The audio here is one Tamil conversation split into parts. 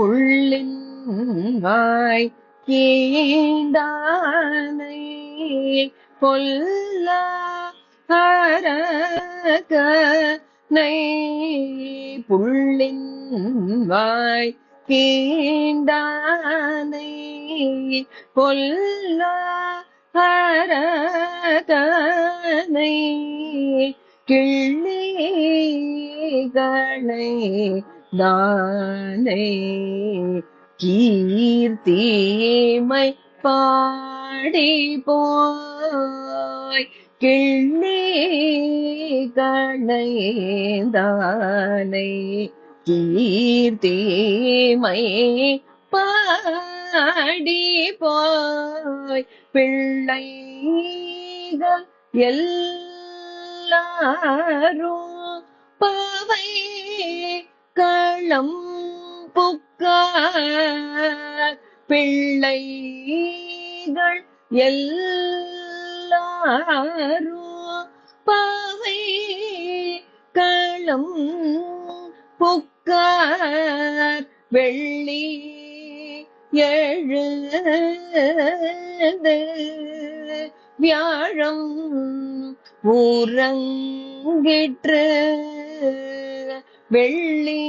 புள்ளின் வாய் கீண்டானை கொல்ல நை புள்ளின் வாய் கீண்டானை கொல்ல அரகனை. கிள்ளிகளை தானை கீர்த்தியேமை பாடி போய் கிள்ளிகளை தானை கீர்த்திமை பாடி போய் பிள்ளைகள் எல்லாரும் பாவை களம் புக்கார் பிள்ளைகள் எல்லாரும் பாவை களம் புக்கார் வெள்ளி எழுது வியாழம் ஊரங்கிற்று வெள்ளி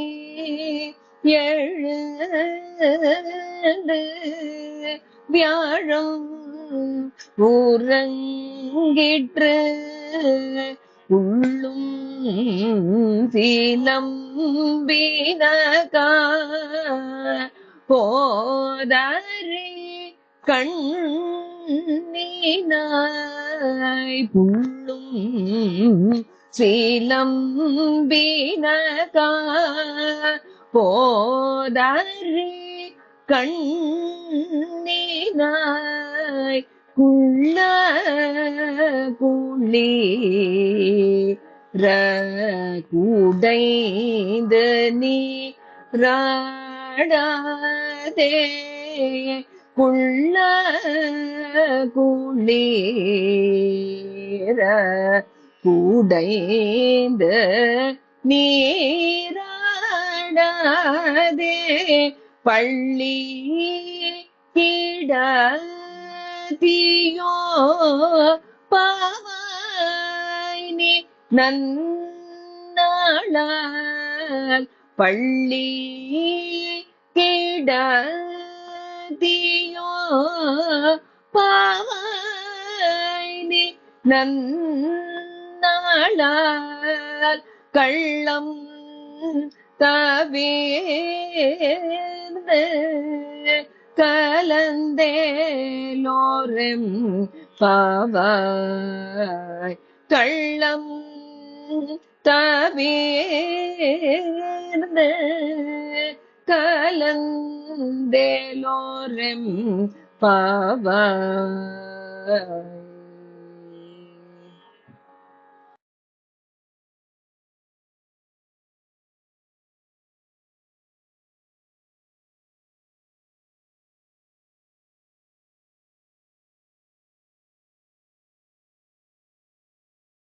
எழுது வியாழம் ஊரங்கிற்று உள்ளும் சீலம் வீணகா. போதாரி கண்ணீனாய் புள்ளும் சீலம் வீணகா போதாரி குள்ள குளி குடைந்து நீ ராடாதே குள்ள குளீர கூடைந்த நீராடாதே பள்ளி கிடத்தியோ பாவாய் நீ நன்னாளால் பள்ளி கிடத்தியோ பாவாய் நீ ஆனால் கள்ளம் தவிர்ந்து கலந்தேலோரம் பாவாய். கள்ளம் தவிர்ந்து கலந்தேலோரம் பாவாய்.